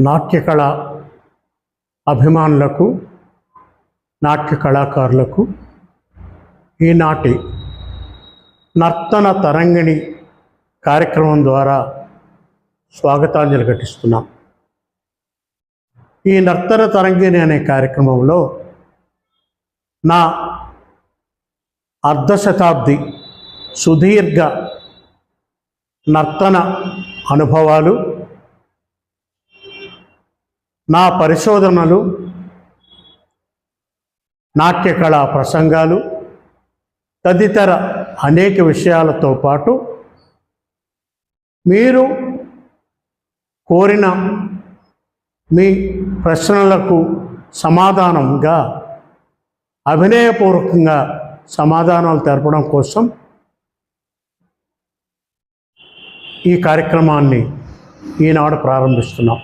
నాట్యకళ అభిమానులకు నాట్య కళాకారులకు ఈనాటి నర్తన తరంగిణి కార్యక్రమం ద్వారా స్వాగతాంజలి ఘటిస్తున్నాం. ఈ నర్తన తరంగిణి అనే కార్యక్రమంలో నా అర్ధ శతాబ్ది సుదీర్ఘ నర్తన అనుభవాలు నా పరిశోధనలు నాట్యకళా ప్రసంగాలు తదితర అనేక విషయాలతో పాటు మీరు కోరిన మీ ప్రశ్నలకు సమాధానంగా అభినయపూర్వకంగా సమాధానాలు తెరపడం కోసం ఈ కార్యక్రమాన్ని ఈనాడు ప్రారంభిస్తున్నాం.